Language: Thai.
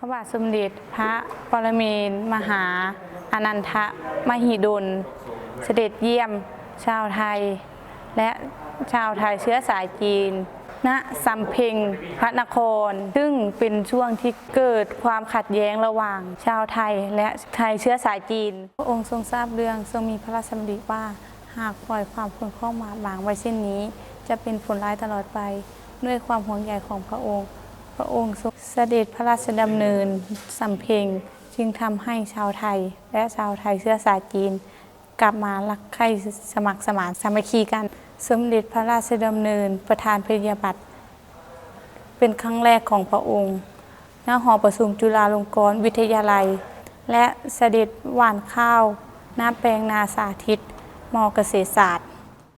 พระบาทสมเด็จพระปรเมนมหาอนันทมหิดล เสด็จเยี่ยม ชาวไทย และชาวไทยเชื้อสายจีน ณสำเพ็งพระนคร ซึ่งเป็นช่วงที่เกิดความขัดแย้งระหว่าง ชาวไทยและไทยเชื้อสายจีน พระองค์ทรงทราบเรื่องทรงมีพระราชดำริว่า หากปล่อยความคนข้องมาบางไว้เช่นนี้ จะเป็นผลร้ายตลอดไป ด้วยความห่วงใยของพระองค์ ระองค์ทรงเสด็จพระราชดำเนินสำเพ็งจึงทำให้ชาวไทย และชาวไทยเชื้อสายจีน กลับมารักใคร่สมัครสมานสามัคคีกัน สมเด็จพระราชดำเนินประธานปริญญาบัตรเป็นครั้งแรกของพระองค์ณหอประชุมจุฬาลงกรณ์วิทยาลัย และเสด็จหว่านข้าวณแปลงนาสาธิตมเกษตรศาสตร์